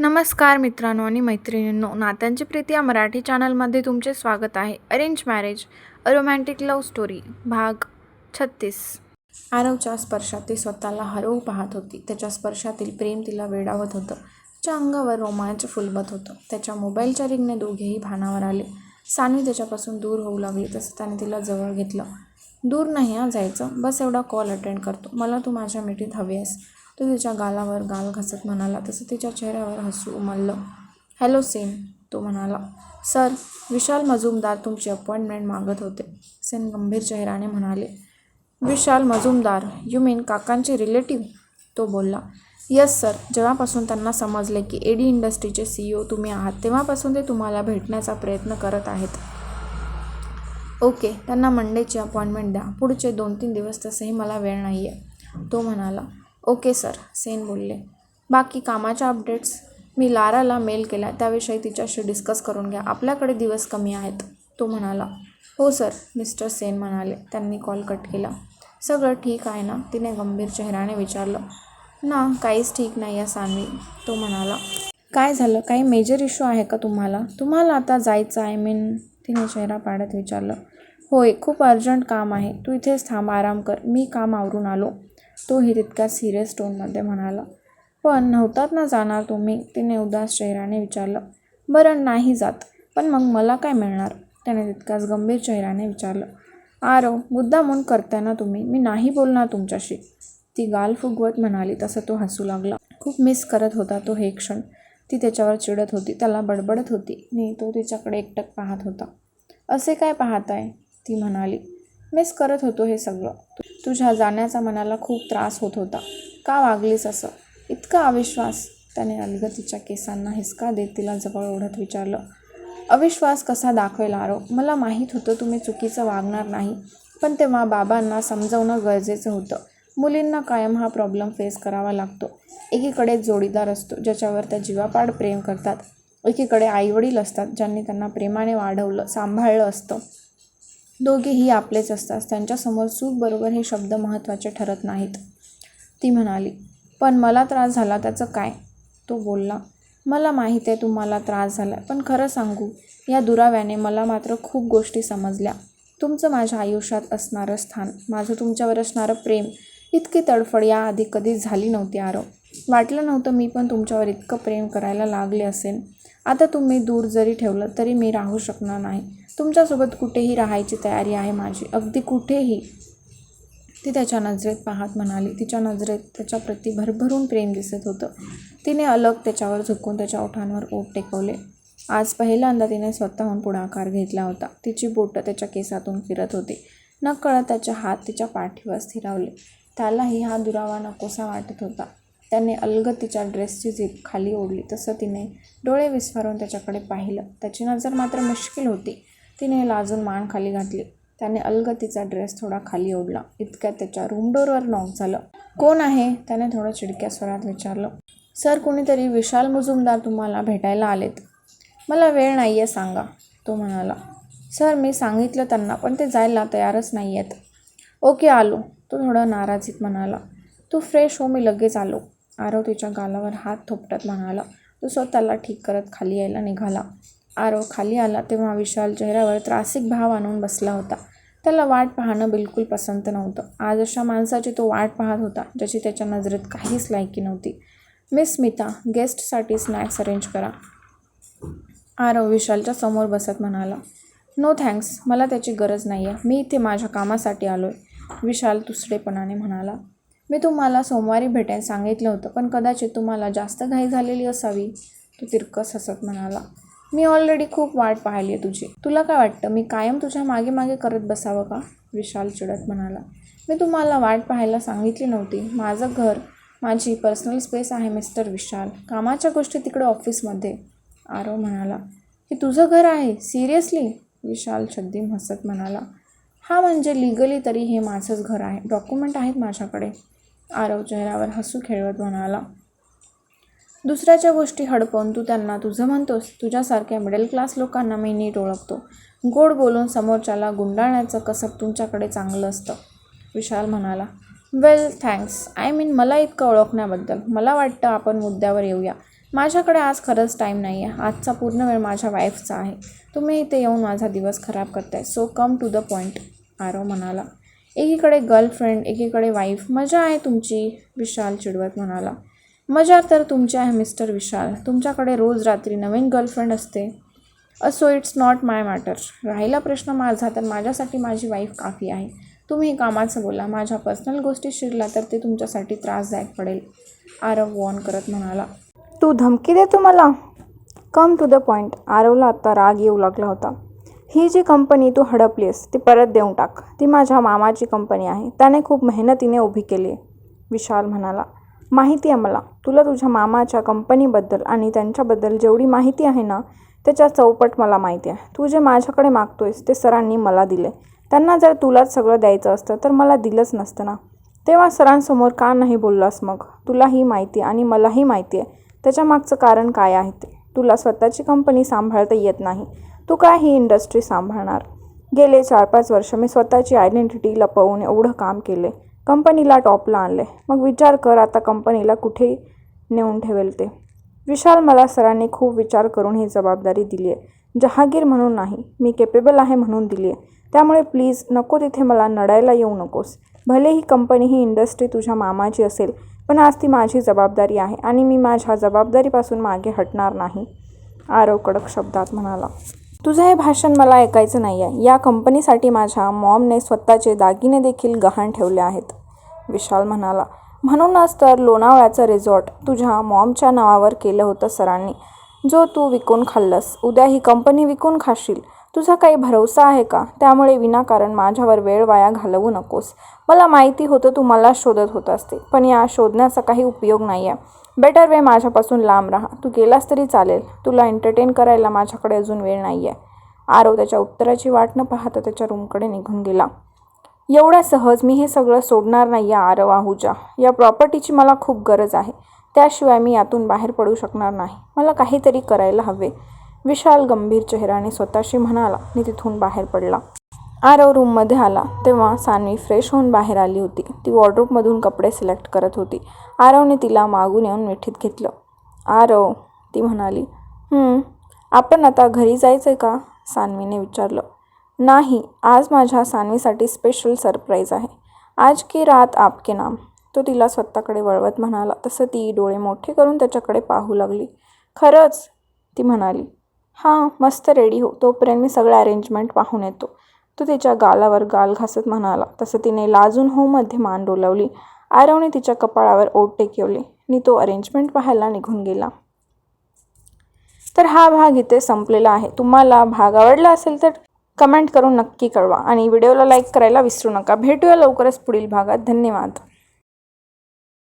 नमस्कार मित्रांनो आणि मैत्रिणींनो नात्यांची प्रीती या मराठी चॅनलमध्ये तुमचे स्वागत आहे. Arrange marriage a romantic love story भाग छत्तीस. आरवच्या स्पर्शात ती स्वतःला हरवू पाहत होती. त्याच्या स्पर्शातील प्रेम तिला वेडावत होतं. तिच्या अंगावर रोमांच फुलवत होतं. त्याच्या मोबाईलच्या रिंगने दोघेही भानावर आले. सानवी त्याच्यापासून दूर होऊ लागली तसं त्याने तिला जवळ घेतलं. दूर नाही हा जायचं. बस एवढा कॉल अटेंड करतो. मला तू माझ्या मिठीत हवी आहेस. तो तिच्या गालावर गाल घासत म्हणाला तसं तिच्या चेहऱ्यावर हसू उमललं. हॅलो सेन तो म्हणाला. सर विशाल मजुमदार तुमची अपॉइंटमेंट मागत होते सेन गंभीर चेहऱ्याने म्हणाले. विशाल मजुमदार? यू मीन काकांचे रिलेटिव्ह तो बोलला. यस सर जेव्हापासून त्यांना समजले की एडी इंडस्ट्रीचे सी तुम्ही आहात तेव्हापासून ते तुम्हाला भेटण्याचा प्रयत्न करत आहेत. ओके. त्यांना मंडेची अपॉइंटमेंट द्या. पुढचे दोन तीन दिवस तसंही मला वेळ नाही आहे तो म्हणाला. ओके सर सेन बोलले. बाकी कामाच्या अपडेट्स मी लाराला मेल केला त्याविषयी तिच्याशी डिस्कस करून घ्या. आपल्याकडे दिवस कमी आहेत तो म्हणाला. हो सर मिस्टर सेन म्हणाले. त्यांनी कॉल कट केला. सगळं ठीक आहे ना? तिने गंभीर चेहऱ्याने विचारलं. ना काहीच ठीक नाही आहे सानवी तो म्हणाला. काय झालं? काही मेजर इश्यू आहे का तुम्हाला? तुम्हाला आता जायचं आय मीन तिने चेहरा पाडत विचारलं. होय खूप अर्जंट काम आहे. तू इथेच थांब आराम कर. मी काम आवरून आलो. तोही तितक्या सिरियस टोनमध्ये म्हणाला पण नव्हतात ना जाणार तुम्ही? तिने उदास चेहऱ्याने विचारलं बरं नाही जात पण मग मला काय मिळणार? त्याने तितकाच गंभीर चेहऱ्याने विचारलं आरव मुद्दामून करताय ना तुम्ही? मी नाही बोलणार तुमच्याशी. ती गाल फुगवत म्हणाली तसं तो हसू लागला. खूप मिस करत होता तो हे क्षण. ती त्याच्यावर चिडत होती त्याला बडबडत होती. आणि तो तिच्याकडे एकटक पाहत होता. असे काय पाहत आहे ती म्हणाली. मिस करत होतो हे सगळं. तुझ्या जाण्याचा मनाला खूप त्रास होत होता. का वागलीस असं? इतका अविश्वास. त्याने अलगतीच्या केसांना हिसका देत तिला जवळ ओढत विचारलं अविश्वास कसा दाखवेल आरो मला माहीत होतं तुम्ही चुकीचं वागणार नाही पण तेव्हा बाबांना समजवणं गरजेचं होतं. मुलींना कायम हा प्रॉब्लेम फेस करावा लागतो. एकीकडे जोडीदार असतो ज्याच्यावर त्या जीवापाड प्रेम करतात. एकीकडे आईवडील असतात ज्यांनी त्यांना प्रेमाने वाढवलं सांभाळलं असतं. दोघेही आपलेच असतात. त्यांच्यासमोर चूक बरोबर हे शब्द महत्त्वाचे ठरत नाहीत. ती म्हणाली पण मला त्रास झाला त्याचं काय? तो बोलला मला माहीत आहे तुम्हाला त्रास झाला पण खरं सांगू या दुराव्याने मला मात्र खूप गोष्टी समजल्या. तुमचं माझ्या आयुष्यात असणारं स्थान माझं तुमच्यावर असणारं प्रेम इतकी तडफड याआधी कधीच झाली नव्हती आरव. वाटलं नव्हतं मी पण तुमच्यावर इतकं प्रेम करायला लागले असेल आता तुम्ही दूर जरी ठेवलं तरी मी राहू शकणार नाही. तुमच्यासोबत कुठेही राहायची तयारी आहे माझी. अगदी कुठेही. ती त्याच्या नजरेत पाहत म्हणाली. तिच्या नजरेत त्याच्याप्रती भरभरून प्रेम दिसत होतं. तिने अलग त्याच्यावर झुकून त्याच्या ओठांवर ओठ टेकवले. आज पहिल्यांदा तिने स्वतःहून पुढाकार घेतला होता. तिची बोटं त्याच्या केसातून फिरत होती. नकळत त्याचे हात तिच्या पाठीवर स्थिरावले. त्यालाही हा दुरावा नकोसा वाटत होता. त्याने अलगद तिच्या ड्रेसची झिप खाली ओढली. तसं तिने डोळे विस्फारून त्याच्याकडे पाहिलं. त्याची नजर मात्र मुश्किल होती. तिने लाजून मान खाली घातली. त्याने अलगद तिचा ड्रेस थोडा खाली ओढला. इतक्यात त्याच्या रूमडोरवर नॉक झालं. कोण आहे? त्याने थोडं चिडक्या स्वरात विचारलं. सर कोणीतरी विशाल मुजुमदार तुम्हाला भेटायला आलेत. मला वेळ नाही आहे सांगा तो म्हणाला. सर मी सांगितलं त्यांना पण ते जायला तयारच नाही आहेत ओके आलो तो थोडं नाराजीत म्हणाला. तू फ्रेश हो मी लगेच आलो. आरव तिच्या गालावर हात थोपटत म्हणाला तो स्वतःला ठीक करत खाली यायला निघाला. आरव खाली आला तेव्हा विशाल चेहऱ्यावर त्रासिक भाव आणून बसला होता. त्याला वाट पाहणं बिलकुल पसंत नव्हतं. आज अशा माणसाची तो वाट पाहत होता ज्याची त्याच्या नजरेत काहीच लायकी नव्हती. मिस स्मिता गेस्टसाठी स्नॅक्स अरेंज करा. आरव विशालच्या समोर बसत म्हणाला नो थँक्स मला त्याची गरज नाही आहे मी इथे माझ्या कामासाठी आलो आहे विशाल तुसडेपणाने म्हणाला मी तुम्हाला सोमवारी भेटेन सांगितलं होतं पण कदाचित तुम्हाला जास्त घाई झालेली असावी. तो तिरकस हसत म्हणाला. मी ऑलरेडी खूप वाट पाहिली आहे तुझी. तुला काय वाटतं मी कायम तुझ्या मागे मागे करत बसावं का? विशाल चिडत म्हणाला. मी तुम्हाला वाट पाहायला सांगितली नव्हती. माझं घर माझी पर्सनल स्पेस आहे मिस्टर विशाल. कामाच्या गोष्टी तिकडे ऑफिसमध्ये आरव म्हणाला. हे तुझं घर आहे? सिरियसली विशाल छद्दीम हसत म्हणाला. हा म्हणजे लिगली तरी हे माझंच घर आहे. डॉक्युमेंट आहेत माझ्याकडे. आरव चेहऱ्यावर हसू खेळवत म्हणाला दुसऱ्याच्या गोष्टी हडपवून तू त्यांना तुझं म्हणतोस. तुझ्यासारख्या मिडल क्लास लोकांना मी नीट ओळखतो. गोड बोलून समोरच्याला गुंडाळण्याचं कसब तुमच्याकडे चांगलं असतं विशाल म्हणाला. वेल थँक्स आय मीन मला इतकं ओळखण्याबद्दल. मला वाटतं आपण मुद्द्यावर येऊया. माझ्याकडे आज खरंच टाईम नाही आहे आजचा पूर्ण वेळ माझ्या वाईफचा आहे. तुम्ही इथे येऊन माझा दिवस खराब करताय. So come to the point Aarav म्हणाला. एकीकडे गर्लफ्रेंड एकीकडे वाईफ मजा आहे तुमची विशाल चिडवत म्हणाला. मजा तर तुमची आहे मिस्टर विशाल. तुमच्याकडे रोज रात्री नवीन गर्लफ्रेंड असते. असो इट्स नॉट माय मॅटर राहिला प्रश्न माझा तर माझ्यासाठी माझी वाईफ काफी आहे. तुम्ही कामाचं बोला. माझ्या पर्सनल गोष्टी शिरला तर ते तुमच्यासाठी त्रासदायक पडेल. आरव वॉर्न करत म्हणाला. तू धमकी देतो मला कम टू द पॉईंट आरवला आत्ता राग येऊ लागला होता. ही जी कंपनी तू हडपलीस ती परत देऊन टाक. ती माझ्या मामाची कंपनी आहे. त्याने खूप मेहनतीने उभी केली. आहे विशाल म्हणाला माहिती आहे मला तुला तुझ्या मामाच्या कंपनीबद्दल आणि त्यांच्याबद्दल जेवढी माहिती आहे ना त्याच्या चौपट मला माहिती आहे. तू जे माझ्याकडे मागतोयस ते सरांनी मला दिले. त्यांना जर तुलाच सगळं द्यायचं असतं तर मला दिलंच नसतं ना. तेव्हा सरांसमोर का नाही बोललास मग? तुलाही माहिती आणि मलाही माहिती आहे. त्याच्या मागचं कारण काय आहे ते? तुला स्वतःची कंपनी सांभाळता येत नाही. तू काय ही इंडस्ट्री सांभाळणार? गेले चार पाच वर्ष मी स्वतःची आयडेंटिटी लपवून एवढं काम केले. कंपनीला टॉपला आणले. मग विचार कर आता कंपनीला कुठे नेऊन ठेवेल ते. विशाल मला सरांनी खूप विचार करून ही जबाबदारी दिली आहे जहागीर म्हणून नाही मी केपेबल आहे म्हणून दिली आहे त्यामुळे प्लीज नको तिथे मला नडायला येऊ नकोस. भले ही कंपनी ही इंडस्ट्री तुझ्या मामाची असेल पण आज ती माझी जबाबदारी आहे आणि मी माझ्या जबाबदारीपासून मागे हटणार नाही. आरव कडक शब्दात म्हणाला. तुझं हे भाषण मला ऐकायचं नाही आहे या कंपनीसाठी माझ्या मॉमने स्वतःचे दागिने देखील गहाण ठेवले आहेत. विशाल म्हणाला म्हणूनच तर लोणावळ्याचं रिझॉर्ट तुझ्या मॉमच्या नावावर केलं होतं सरांनी. जो तू विकून खाल्लंस उद्या ही कंपनी विकून खाशील. तुझा काही भरोसा आहे का? त्यामुळे विनाकारण माझ्यावर वेळ वाया घालवू नकोस. मला माहिती होतं तू मला शोधत होत असते पण या शोधण्याचा काही उपयोग नाही आहे बेटर वे माझ्यापासून लांब राहा. तू गेलास तरी चालेल. तुला एंटरटेन करायला माझ्याकडे अजून वेळ नाही आहे आरव त्याच्या उत्तराची वाट न पाहता त्याच्या रूमकडे निघून गेला. एवढ्या सहज मी हे सगळं सोडणार नाही आहे आरव आहुजा. या प्रॉपर्टीची मला खूप गरज आहे. त्याशिवाय मी यातून बाहेर पडू शकणार नाही. मला काहीतरी करायला हवे. विशाल गंभीर चेहऱ्याने स्वतःशी म्हणाला आणि तिथून बाहेर पडला. आरव रूममध्ये आला. तेव्हा सानवी फ्रेश होऊन बाहेर आली होती. ती वॉर्डरोबमधून कपडे सिलेक्ट करत होती. आरवने तिला मागून येऊन मिठीत घेतलं. आरव ती म्हणाली. आपण आता घरी जायचं आहे का? सानवीने विचारलं. नाही आज माझ्या सानवीसाठी स्पेशल सरप्राईज आहे. आज की रात आपके नाम. तो तिला स्वतःकडे वळवत म्हणाला. तसं ती डोळे मोठे करून त्याच्याकडे पाहू लागली. खरंच ती म्हणाली. हां मस्त रेडी हो. तोपर्यंत मी सगळं अरेंजमेंट पाहून येतो. तो तिच्या गालावर गाल घासत म्हणाला. तसं तिने लाजून हो मध्ये मान डोलावली. आरवने तिच्या कपाळावर ओट टेकवली. नी तो अरेंजमेंट पाहायला निघून गेला. तर हा भाग इथे संपलेला आहे. तुम्हाला भाग आवडला असेल तर कमेंट करून नक्की कळवा. आणि व्हिडिओला लाईक करायला विसरू नका. भेटूया लवकरच पुढील भागात. धन्यवाद.